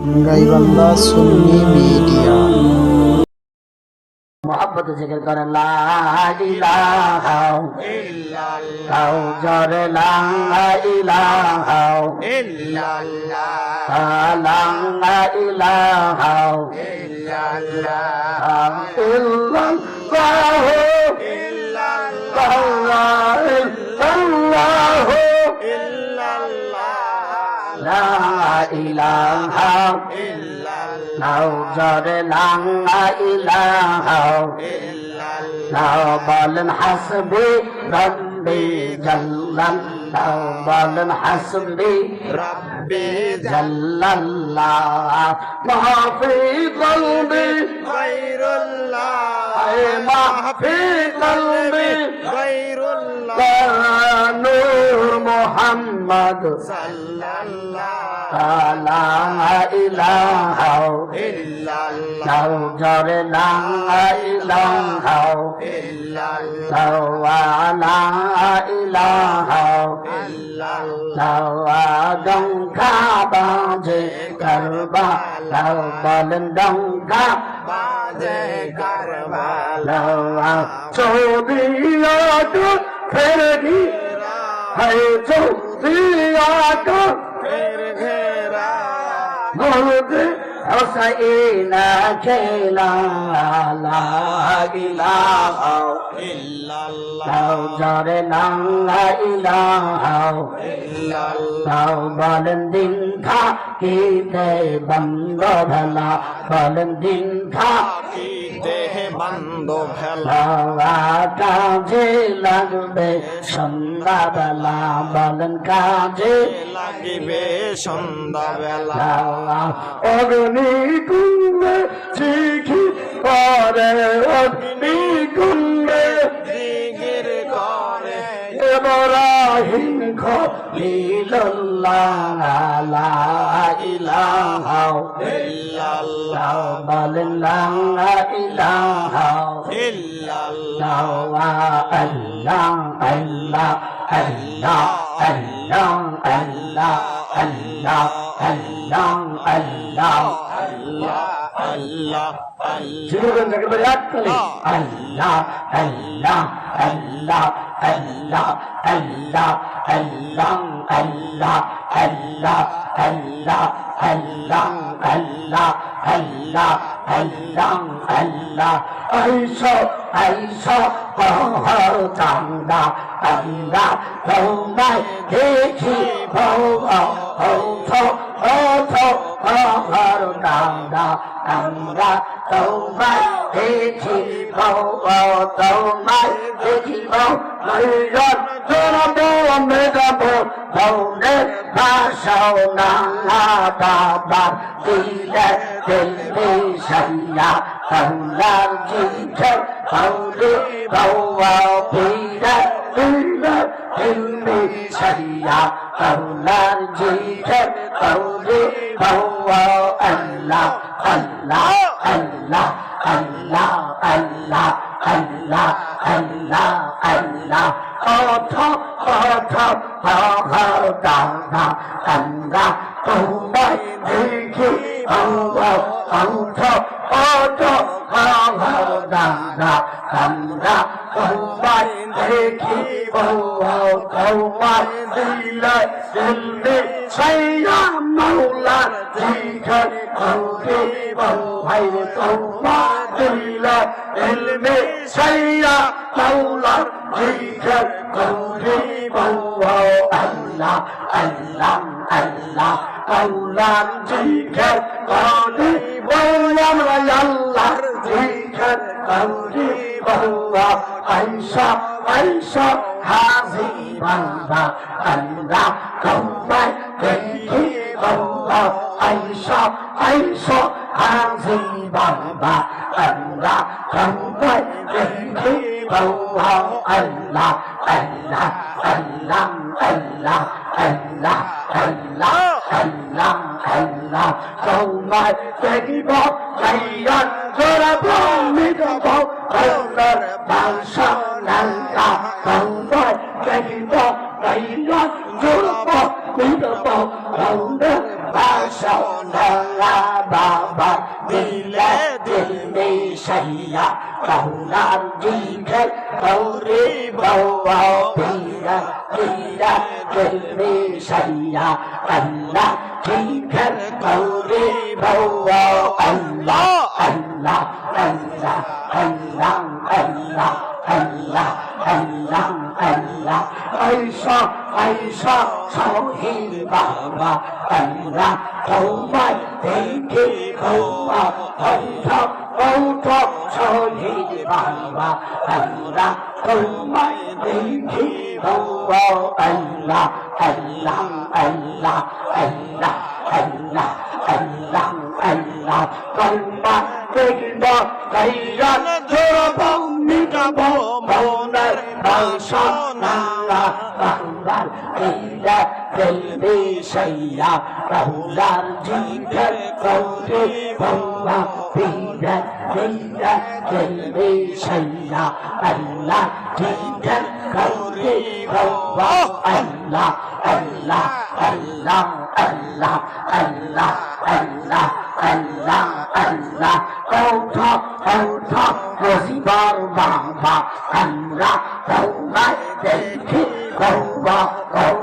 গাইবান্ধা সুন্নি media. মোহাম্মত জিকির করে, লা ইলাহা ইল্লাল্লাহ। জরে লা ইলাহা ইল্লাল্লাহ। লা ইলাহা ইল্লাল্লাহ ইল্লাল্লাহ। ইলাহা ইল্লাল্লাহ জরে লাঙ্গা ইলাহা ইল্লাল্লাহ বলেন হাসবি রব্বি জাল্লাল্লাহ বলেন হাসবি রব্বি জাল্লাল্লাহ মাহফি কলবি গায়রুল্লাহ মাহফি কলবি গায়রুল্লাহ নূর মুহাম্মদ সাল্লাল্লাহ লা ইলাহা ইল্লাল্লাহ। জরে লা ইলাহা ইল্লাল্লাহ। ওয়া লা ইলাহা ইল্লাল্লাহ। ওয়া গঙ্গা বাজে করবা লাও বলেন গঙ্গা বাজে করবা লাও চৌদিয়া ফেরি है जो وسعينا كيلا لا إله إلا الله جرنا لا إله إلا الله بلن دين تھا کی تے بندو بھلا بلن دين تھا کی দিন থাকিতে বাবা কাজে লাগবে সন্ধ্যাবেলা বলেন কাজে লাগিবে সন্ধ্যাবেলা। বাবা অগ্নি কুণ্ডে চিঠি পরে অগ্নি কুণ্ডে জিগির করে ইব্রাহিম খলিলুল্লাহ লা ইলাহা ইল্লাল্লাহ ইল্লাল্লাহ বলেন লা ইলাহা ইল্লাল্লাহ আল্লাহ আল্লাহ আল্লাহ আল্লাহ আল্লাহ আল্লাহ আল্লাহ আল্লাহ Allah, Allah. Allah, zakir baryat kali. Allah, Allah, Allah, Allah, Allah, Allah. আল্লাহ আল্লাহ আল্লাহ আল্লাহ আল্লাহ আল্লাহ আল্লাহ আল্লাহ। আইসো আইসো কহর চান্দা, আল্লাহ তোমায় দেখি ওঠো ওঠো কহর চান্দা আমরা তোমায় দেখি তোমায় দেখিব ময়ূর চড়াবো মেঘাবো মৌনের ভাষাও নানা বাবার দিলে দিল্লি সাইয়া কৌলার জিঠে কৌলে বৌয়া পীরে দিলে দিল্লি সাইয়া কৌলার জিঠে কৌলে বৌয়া আল্লাহ আল্লাহ আল্লাহ আল্লাহ আল্লাহ। আল্লাহ আল্লাহ আল্লাহ। অথ অথ দানা আমরা তোমায় দেখি। অথ অহ দানা আমরা তোমায় দেখি। তোমায় দিলে দিল্লি ছাইয়া মাওলার ঠিকানে আউরে বাউহাই তওবা দিলা ইলমে ছাইয়া মাওলার ঠিকানে আউরে বাউহাও আল্লাহ আল্লাহ আল্লাহ মাওলার ঠিকানে কানে বললাম আল্লাহর ঠিকানে আউরে বাউহা আইসা আইসা হাজি বান্দা, আল্লাহ কম্বাই আইসা আইসা হাজি বান্দা আল্লাহ তোমায় দেখি বান্দা আল্লাহ আল্লাহ আল্লাহ আল্লাহ আল্লাহ আল্লাহ আল্লাহ আল্লাহ তোমায় দেখিব যাইয়া জোড়া ভূমিত আল্লাহর বাসা আল্লাহ দিদার হৌরে বৌয়া পীরা পীরা করবে সাইয়া, আল্লাহ দিদার হৌরে বৌয়া আল্লাহ আল্লাহ আল্লাহ আল্লাহ আল্লাহ আল্লাহ আল্লাহ আল্লাহ আইসা আইসা সাহিল বাবা, আল্লাহ তোমার দেখে তোমার আল্লাহ কৌঠ শহীদ বাবা আমরা তোমার দেখি হব আল্লাহ আল্লাহ আল্লাহ আল্লাহ আল্লাহ আল্লাহ আল্লাহ তোমার দেখব গাইয়া ধরব মিটাব মৌনার বাসনা চলবে সাইয়া রাহুলার জিঘার চলবে গঙ্গা পিঘার পিঘা চলবে সাইয়া। আল্লাহ জিঘার চলবে গঙ্গা আল্লাহ আল্লাহ আল্লাহ আল্লাহ আল্লাহ আল্লাহ আল্লাহ আল্লাহ। কৌঠা কৌঠা রসিবার বাবা, আমরা গঙ্গায় দেখি Ganga Ganga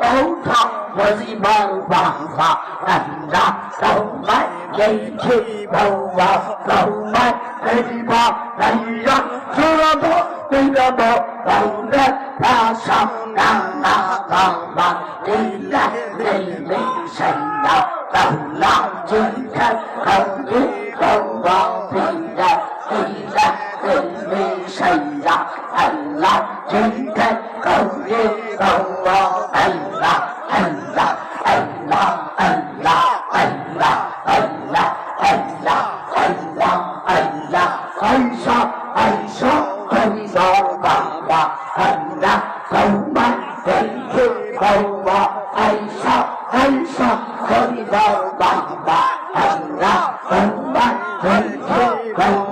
đấu thọ và gì bờ bằng phật thành ra đầu mắt dây chi đầu vào đầu mắt dây bờ đầy đất chưa bố, đi ra bộ đầu đất ta sông đang na còn bằng đi lại đi đi sành đạo đầu lòng chiến thân không biết không còn thì ra thì ra tình nguyện sinh lập thành lập chính thức công nghiệp công bố thành lập thành lập thành lập thành lập thành lập thành lập thành lập thành lập thành lập thành lập thành lập thành lập thành lập thành lập công bằng tình thương công bố thành lập thành lập công bố bằng bạc thành lập công bằng tình thương công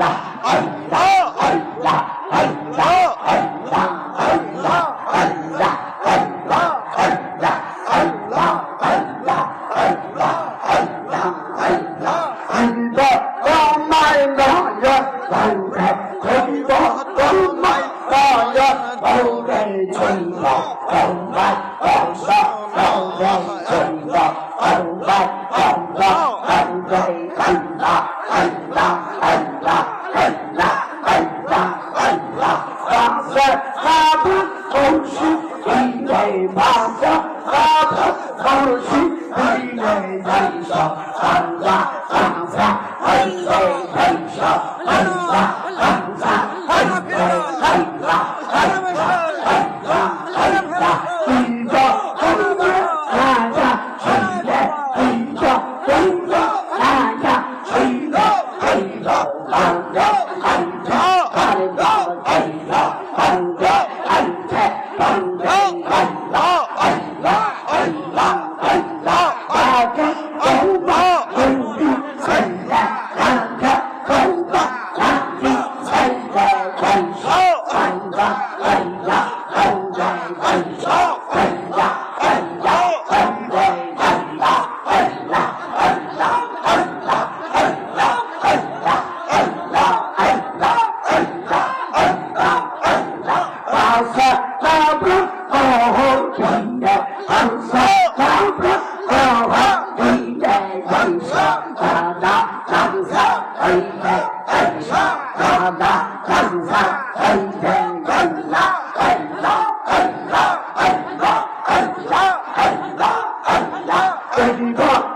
Bye. خابت خورشید این ای بازا خابت خورشید الصحابة طه جنة الصحابة طه جنة جنسة جنة جنسة جنة جنسة جنة جنسة جنة جنة جنة جنة جنة جنة جنة جنة